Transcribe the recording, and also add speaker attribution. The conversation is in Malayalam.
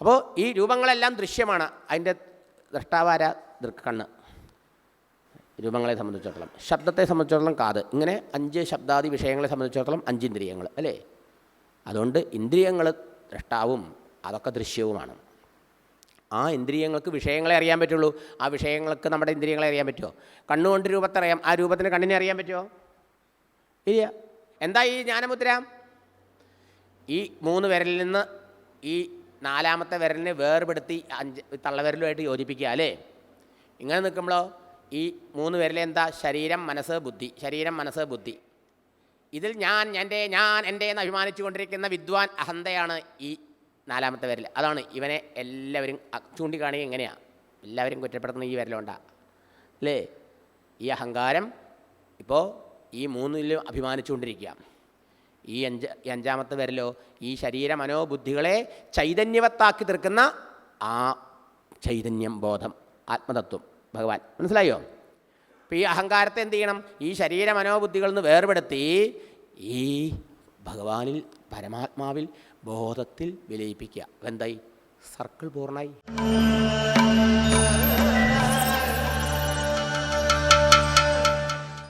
Speaker 1: അപ്പോൾ ഈ രൂപങ്ങളെല്ലാം ദൃശ്യമാണ്. അതിന്റെ ദ്രഷ്ടാവാര ദൃക്കണ്ണ് രൂപങ്ങളെ സംബന്ധിച്ചിടത്തോളം. ശബ്ദത്തെ സംബന്ധിച്ചിടത്തോളം കാത്. ഇങ്ങനെ അഞ്ച് ശബ്ദാദി വിഷയങ്ങളെ സംബന്ധിച്ചിടത്തോളം അഞ്ച് ഇന്ദ്രിയങ്ങൾ അല്ലേ? അതുകൊണ്ട് ഇന്ദ്രിയങ്ങൾ ദ്രഷ്ടാവും അതൊക്കെ ദൃശ്യവുമാണ്. ആ ഇന്ദ്രിയങ്ങൾക്ക് വിഷയങ്ങളെ അറിയാൻ പറ്റുള്ളൂ. ആ വിഷയങ്ങൾക്ക് നമ്മുടെ ഇന്ദ്രിയങ്ങളെ അറിയാൻ പറ്റുമോ? കണ്ണുകൊണ്ട് രൂപത്തറിയാം. ആ രൂപത്തിന് കണ്ണിനെ അറിയാൻ പറ്റുമോ? ഇല്ല. എന്താ ഈ ജ്ഞാനമുദ്ര? ഈ മൂന്ന് വിരലിൽ നിന്ന് ഈ നാലാമത്തെ വിരലിനെ വേർപെടുത്തി അഞ്ച് തള്ളവിരലുമായിട്ട് യോജിപ്പിക്കുക അല്ലേ? ഇങ്ങനെ നിൽക്കുമ്പോൾ ഈ മൂന്ന് പേരിലെന്താ ശരീരം മനസ്സ് ബുദ്ധി. ശരീരം മനസ്സ് ബുദ്ധി. ഇതിൽ ഞാൻ എന്റെ ഞാൻ എന്റെ എന്ന് അഭിമാനിച്ചു കൊണ്ടിരിക്കുന്ന വിദ്വാൻ അഹന്തയാണ് ഈ നാലാമത്തെ വിരൽ അതാണ് ഇവനെ എല്ലാവരും ചൂണ്ടിക്കാണുക എങ്ങനെയാണ് എല്ലാവരും കുറ്റപ്പെടുത്തുന്ന ഈ വിരലുണ്ടാ അല്ലേ? ഈ അഹങ്കാരം ഇപ്പോൾ ഈ മൂന്നിലും അഭിമാനിച്ചുകൊണ്ടിരിക്കുക ഈ അഞ്ച ഈ അഞ്ചാമത്തെ വരലോ ഈ ശരീര മനോബുദ്ധികളെ ചൈതന്യവത്താക്കി തീർക്കുന്ന ആ ചൈതന്യം ബോധം ആത്മതത്വം. ഭഗവാൻ മനസ്സിലായോ? അപ്പോൾ ഈ അഹങ്കാരത്തെ എന്ത് ചെയ്യണം? ഈ ശരീര മനോബുദ്ധികളിൽ നിന്ന് വേർപെടുത്തി ഈ ഭഗവാനിൽ പരമാത്മാവിൽ ബോധത്തിൽ വിലയിപ്പിക്കുക. എന്തായി സർക്കിൾ പൂർണമായി